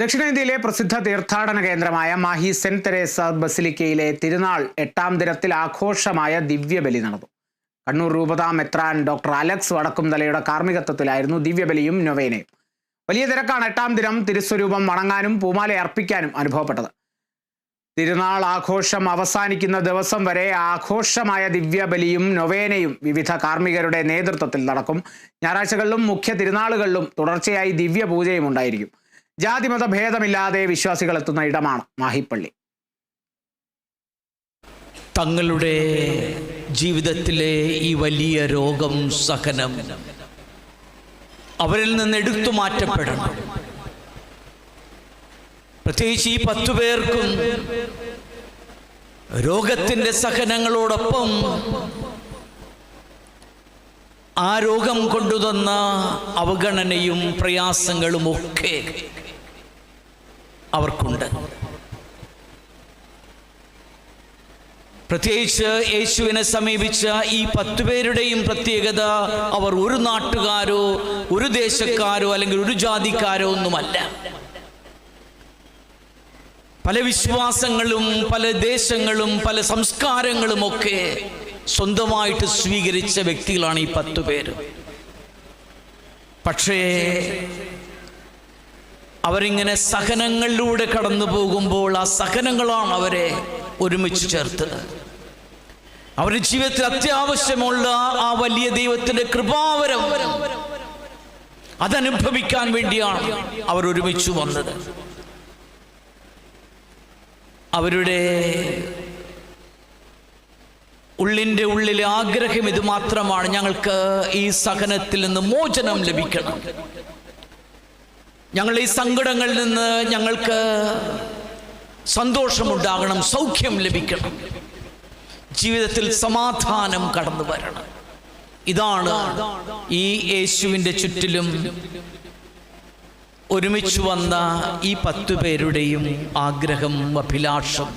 ദക്ഷിണേന്ത്യയിലെ പ്രസിദ്ധ തീർത്ഥാടന കേന്ദ്രമായ മാഹി സെന്റ് തെരേസ ബസിലിക്കയിലെ തിരുനാൾ എട്ടാം ദിനത്തിൽ ആഘോഷമായ ദിവ്യബലി നടന്നു. കണ്ണൂർ രൂപതാ മെത്രാൻ ഡോക്ടർ അലക്സ് വടക്കുംതലയുടെ കാർമ്മികത്വത്തിലായിരുന്നു ദിവ്യബലിയും നൊവേനയും. വലിയ തിരക്കാണ് എട്ടാം ദിനം തിരുസ്വരൂപം വണങ്ങാനും പൂമാല അർപ്പിക്കാനും അനുഭവപ്പെട്ടത്. തിരുനാൾ ആഘോഷം അവസാനിക്കുന്ന ദിവസം വരെ ആഘോഷമായ ദിവ്യബലിയും നൊവേനയും വിവിധ കാർമ്മികരുടെ നേതൃത്വത്തിൽ നടക്കും. ഞായറാഴ്ചകളിലും മുഖ്യ തിരുനാളുകളിലും തുടർച്ചയായി ദിവ്യപൂജയും ഉണ്ടായിരിക്കും. ജാതിമത ഭേദമില്ലാതെ വിശ്വാസികൾ എത്തുന്ന ഇടമാണ് മാഹിപ്പള്ളി. തങ്ങളുടെ ജീവിതത്തിലെ ഈ വലിയ രോഗം സഹനം അവരിൽ നിന്ന് എടുത്തു മാറ്റപ്പെടണം. പ്രത്യേകിച്ച് ഈ പത്തു പേർക്കും രോഗത്തിന്റെ സഹനങ്ങളോടൊപ്പം ആ രോഗം കൊണ്ടുതന്ന അവഗണനയും പ്രയാസങ്ങളും ഒക്കെ അവർക്കുണ്ട്. പ്രത്യേകിച്ച് യേശുവിനെ സമീപിച്ച ഈ പത്തു പേരുടെയും പ്രത്യേകത അവർ ഒരു നാട്ടുകാരോ ഒരു ദേശക്കാരോ അല്ലെങ്കിൽ ഒരു ജാതിക്കാരോ ഒന്നുമല്ല. പല വിശ്വാസങ്ങളും പല ദേശങ്ങളും പല സംസ്കാരങ്ങളും ഒക്കെ സ്വന്തമായിട്ട് സ്വീകരിച്ച വ്യക്തികളാണ് ഈ പത്തു പേര്. പക്ഷേ അവരിങ്ങനെ സഹനങ്ങളിലൂടെ കടന്നു പോകുമ്പോൾ ആ സഹനങ്ങളാണ് അവരെ ഒരുമിച്ച് ചേർത്തത്. അവരുടെ ജീവിതത്തിൽ അത്യാവശ്യമുള്ള ആ വലിയ ദൈവത്തിന്റെ കൃപാവരം അതനുഭവിക്കാൻ വേണ്ടിയാണ് അവർ ഒരുമിച്ച് വന്നത്. അവരുടെ ഉള്ളിന്റെ ഉള്ളിലെ ആഗ്രഹം ഇത് മാത്രമാണ് ഞങ്ങൾക്ക് ഈ സഹനത്തിൽ നിന്ന് മോചനം ലഭിക്കണം. ഞങ്ങൾ ഈ സങ്കടങ്ങളിൽ നിന്ന് ഞങ്ങൾക്ക് സന്തോഷമുണ്ടാകണം സൗഖ്യം ലഭിക്കണം. ജീവിതത്തിൽ സമാധാനം കടന്നു വരണം. ഇതാണ് ഈ യേശുവിന്റെ ചുറ്റിലും ഒരുമിച്ച് വന്ന ഈ പത്തു പേരുടെയും ആഗ്രഹം അഭിലാഷം.